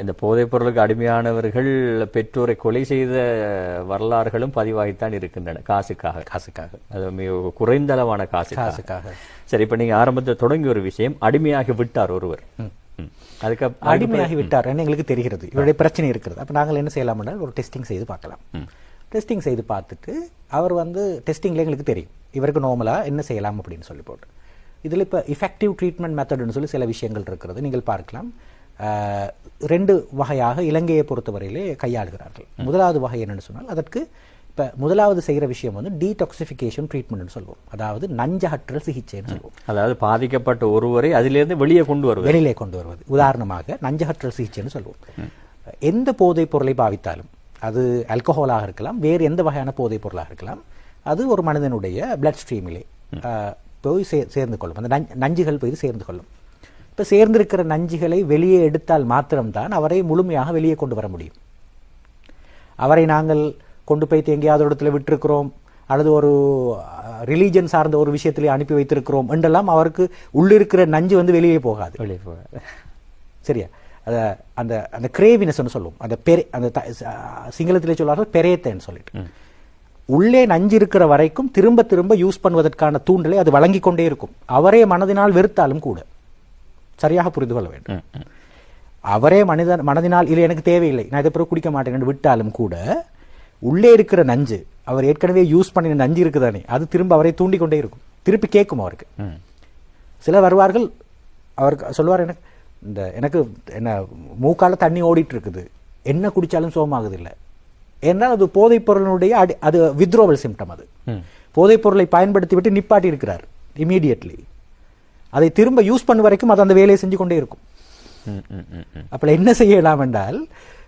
இந்த போதைப் பொருளுக்கு அடிமையானவர்கள் பெற்றோரை கொலை செய்த வரலாறுகளும் பதிவாகித்தான் இருக்கின்றன காசுக்காக. காசுக்காக. அது மிக குறைந்த அளவான காசுக்காக. காசுக்காக. சரி இப்ப நீங்க ஆரம்பத்தில் தொடங்கிய ஒரு விஷயம் அடிமையாகி விட்டார் ஒருவர். அதுக்கு அடிமையாகி விட்டார் எங்களுக்கு தெரிகிறது. இவருடைய பிரச்சனை இருக்கிறது. அப்ப நாங்கள் என்ன செய்யலாம் ஒரு டெஸ்டிங் செய்து பார்க்கலாம். டெஸ்டிங் செய்து பார்த்துட்டு அவர் வந்து டெஸ்டிங்ல எங்களுக்கு தெரியும். இவருக்கு நார்மலா என்ன செய்யலாம் அப்படின்னு சொல்லி போட்டு. இதுல இப்ப இஃபெக்டிவ் ட்ரீட்மெண்ட் மெத்தட்னு சொல்லி சில விஷயங்கள் இருக்கிறது. நீங்கள் பார்க்கலாம். ரெண்டு வகையாக இலங்கையை பொறுத்தவரையிலே கையாளுகிறார்கள். முதலாவது வகை என்னன்னு சொன்னால் அதற்கு இப்ப முதலாவது செய்கிற விஷயம் வந்து டீடாக்சிஃபிகேஷன் ட்ரீட்மெண்ட்னு சொல்லுவோம் அதாவது நஞ்சகற்றல் சிகிச்சைன்னு சொல்லுவோம் அதாவது பாதிக்கப்பட்ட ஒருவரை அதிலிருந்து வெளியே கொண்டு வருவது. வெளியிலே கொண்டு வருவது. உதாரணமாக நஞ்சகற்றல் சிகிச்சைன்னு சொல்லுவோம் எந்த போதைப் பொருளை பாவித்தாலும் அது ஆல்கஹாலாக இருக்கலாம் வேறு எந்த வகையான போதைப் பொருளாக இருக்கலாம் அது ஒரு மனிதனுடைய பிளட் ஸ்ட்ரீமிலே போய் சே சேர்ந்து கொள்ளும். அந்த நஞ்ச- நஞ்சுகள் போய் சேர்ந்து கொள்ளும். இப்போ சேர்ந்திருக்கிற நஞ்சுகளை வெளியே எடுத்தால் மாத்திரம்தான் அவரை முழுமையாக வெளியே கொண்டு வர முடியும். அவரை நாங்கள் கொண்டு போய் எங்கேயாவது இடத்துல விட்டிருக்கிறோம். அல்லது ஒரு ரிலீஜன் சார்ந்த ஒரு விஷயத்திலே அனுப்பி வைத்திருக்கிறோம் என்றெல்லாம் அவருக்கு உள்ளிருக்கிற நஞ்சு வந்து வெளியே போகாது. வெளியே போக சரியா? அத அந்த அந்த கிரேவினஸ் சொல்லுவோம். அந்த பெரே அந்த சிங்களத்திலே சொல்வார்கள் பெரேத்தன்னு சொல்லிட்டு. உள்ளே நஞ்சு இருக்கிற வரைக்கும் திரும்ப திரும்ப யூஸ் பண்ணுவதற்கான தூண்டலை அது வழங்கிக் கொண்டே இருக்கும். அவரே மனதினால் வெறுத்தாலும் கூட. சரியாக புரிந்து கொள்ள வேண்டும். அவரே மனிதன் மனதினால் இல்லை எனக்கு தேவையில்லை நான் இதை பிறகு குடிக்க மாட்டேன் விட்டாலும் கூட உள்ளே இருக்கிற நஞ்சு அவர் ஏற்கனவே யூஸ் பண்ணின நஞ்சு இருக்குதானே அது திரும்ப அவரை தூண்டிக் கொண்டே இருக்கும் திருப்பி கேட்கும் அவருக்கு. சிலர் வருவார்கள் அவருக்கு சொல்லுவார் எனக்கு இந்த எனக்கு என்ன மூக்கால தண்ணி ஓடிட்டு இருக்குது என்ன குடிச்சாலும் சோமாகுது இல்லை ஏன்னால் அது போதைப் பொருளினுடைய அடி அது வித்ரோவல் சிம்டம் அது. போதைப் பொருளை பயன்படுத்தி விட்டு நிப்பாட்டி இருக்கிறார் இமீடியட்லி அதை திரும்ப யூஸ் பண்ண வரைக்கும் அது அந்த வேலையை செஞ்சு கொண்டே இருக்கும். அப்போ என்ன செய்யலாம் என்றால்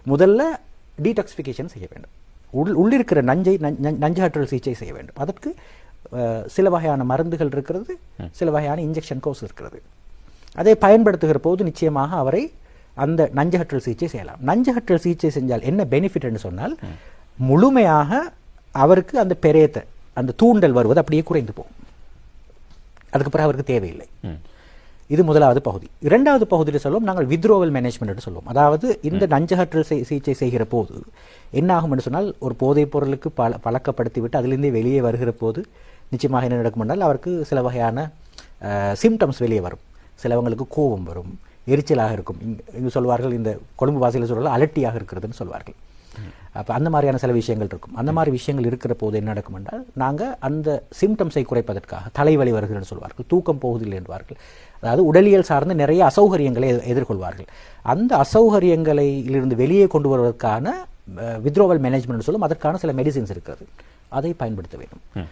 முதல்ல டீடாக்சிஃபிகேஷன் செய்ய வேண்டும். உள் உள்ளிருக்கிற நஞ்சை நஞ்- நஞ்- நஞ்சகற்றல் சிகிச்சை செய்ய வேண்டும். அதற்கு சில வகையான மருந்துகள் இருக்கிறது சில வகையான இன்ஜெக்ஷன் கோர்ஸ் இருக்கிறது. அதை பயன்படுத்துகிற போது நிச்சயமாக அவரை அந்த நஞ்சகற்றல் சிகிச்சை செய்யலாம். நஞ்சகற்றல் சிகிச்சை செஞ்சால் என்ன பெனிஃபிட்னு சொன்னால் முழுமையாக அவருக்கு அந்த பெரேத்த அந்த தூண்டல் வருவது அப்படியே குறைந்து போகும். அதுக்கு பிறகு அவருக்கு தேவையில்லை. இது முதலாவது பகுதி. இரண்டாவது பகுதியில் சொல்லுவோம் நாங்கள் வித்ரோவல் மேனேஜ்மெண்ட் சொல்லுவோம் அதாவது இந்த நஞ்சகற்றல் சிகிச்சை செய்கிற போது என்ன ஆகும் என்று சொன்னால் ஒரு போதைப் பொருளுக்கு பல பழக்கப்படுத்தி விட்டு அதிலிருந்தே வெளியே வருகிற போது நிச்சயமாக என்ன நடக்கும் என்றால் அவருக்கு சில வகையான சிம்டம்ஸ் வெளியே வரும். சிலவங்களுக்கு கோபம் வரும் எரிச்சலாக இருக்கும். இங்க- இங்கு சொல்வார்கள் இந்த கொழும்பு வாசியில் சொல்வார்கள் அலட்டியாக இருக்கிறதுன்னு சொல்வார்கள். அப்போ அந்த மாதிரியான சில விஷயங்கள் இருக்கும். அந்த மாதிரி விஷயங்கள் இருக்கிற போது என்ன நடக்கும் என்றால் நாங்கள் அந்த சிம்டம்ஸை குறைப்பதற்காக தலைவலி வருகிறதுன்னு சொல்வார்கள் தூக்கம் போவதில்லை என்பார்கள். அதாவது உடலியல் சார்ந்த நிறைய அசௌகரியங்களை எதிர்- எதிர்கொள்வார்கள். அந்த அசௌகரியங்களை இருந்து வெளியே கொண்டு வருவதற்கான வித்ரோவல் மேனேஜ்மெண்ட் சொல்லும் அதற்கான சில மெடிசின்ஸ் இருக்கிறது. அதை பயன்படுத்த வேண்டும்.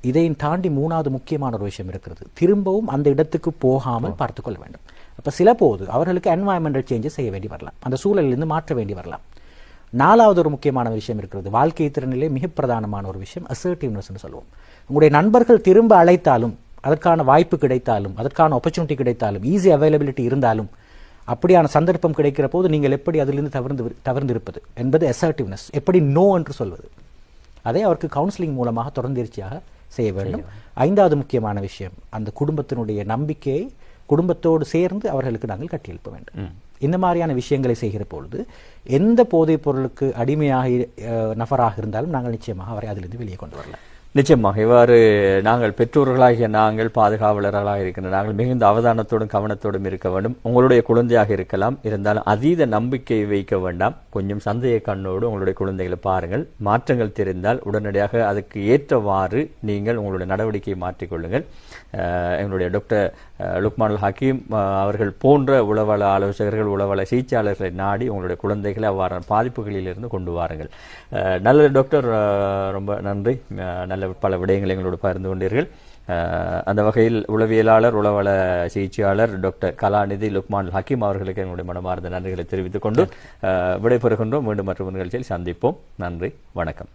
இதையும் தாண்டி மூணாவது முக்கியமான ஒரு விஷயம் இருக்கிறது. திரும்பவும் அந்த இடத்துக்கு போகாமல் பார்த்துக் கொள்ள வேண்டும். அப்ப சில போது அவர்களுக்கு என்வாயன்மெண்டல் சேஞ்சஸ் செய்ய வேண்டி வரலாம். அந்த சூழலிலிருந்து மாற்ற வேண்டி வரலாம். நாலாவது ஒரு முக்கியமான விஷயம் இருக்கிறது. வாழ்க்கை திறனிலே மிக பிரதானமான ஒரு விஷயம் அசர்ட்டிவ்னஸ்னு சொல்லுவோம். உங்களுடைய நண்பர்கள் திரும்ப அழைத்தாலும் அதற்கான வாய்ப்பு கிடைத்தாலும் அதற்கான ஆப்பர்ச்சுனிட்டி கிடைத்தாலும் ஈஸி அவைலபிலிட்டி இருந்தாலும் அப்படியான சந்தர்ப்பம் கிடைக்கிற போது நீங்கள் எப்படி அதிலிருந்து தவிர்ந்து தவிர்ந்திருப்பது என்பது அசர்ட்டிவ்னஸ் எப்படி நோ என்று சொல்வது. அதை அவருக்கு கவுன்சிலிங் மூலமாக தொடர்ந்தீர்ச்சியாக செய்ய வேண்டும். ஐந்தாவது முக்கியமான விஷயம் அந்த குடும்பத்தினுடைய நம்பிக்கையை குடும்பத்தோடு சேர்ந்து அவர்களுக்கு நாங்கள் கட்டியெழுப்ப வேண்டும். இந்த மாதிரியான விஷயங்களை செய்கிற பொழுது எந்த போதைப் பொருளுக்கு அடிமையாக நபராக இருந்தாலும் நாங்கள் நிச்சயமாக அவரை அதிலிருந்து வெளியே கொண்டு வரலாம். நிச்சயமாக இவ்வாறு நாங்கள் பெற்றோர்களாகிய நாங்கள் பாதுகாவலர்களாக இருக்கின்ற நாங்கள் மிகுந்த அவதானத்தோடும் கவனத்தோடும் இருக்க வேண்டும். உங்களுடைய குழந்தையாக இருக்கலாம் இருந்தாலும் அதீத நம்பிக்கை வைக்க வேண்டாம். கொஞ்சம் சந்தேக கண்ணோடு உங்களுடைய குழந்தைகளை பாருங்கள். மாற்றங்கள் தெரிந்தால் உடனடியாக அதுக்கு ஏற்றவாறு நீங்கள் உங்களுடைய நடவடிக்கையை மாற்றிக்கொள்ளுங்கள் எங்களுடைய டாக்டர் அஹ், லுக்மானுல் ஹக்கீம் அவர்கள் போன்ற உளவள ஆலோசகர்கள் உளவள சிகிச்சையாளர்களை நாடி உங்களுடைய குழந்தைகளை அவ்வாறான பாதிப்புகளிலிருந்து கொண்டு வாருங்கள். நல்ல நல்லது டாக்டர் ரொம்ப நன்றி. நல்ல நல்ல பல விடயங்களை எங்களோடு பகிர்ந்து கொண்டீர்கள். அந்த வகையில் உளவியலாளர் உளவள சிகிச்சையாளர் டாக்டர் கலாநிதி லுக்மான் ஹக்கீம் அவர்களுக்கு எங்களுடைய மனமார்ந்த நன்றிகளை தெரிவித்துக் கொண்டு விடைபெறுகின்றோம். மீண்டும் மற்றொரு நிகழ்ச்சியில் சந்திப்போம். நன்றி. வணக்கம்.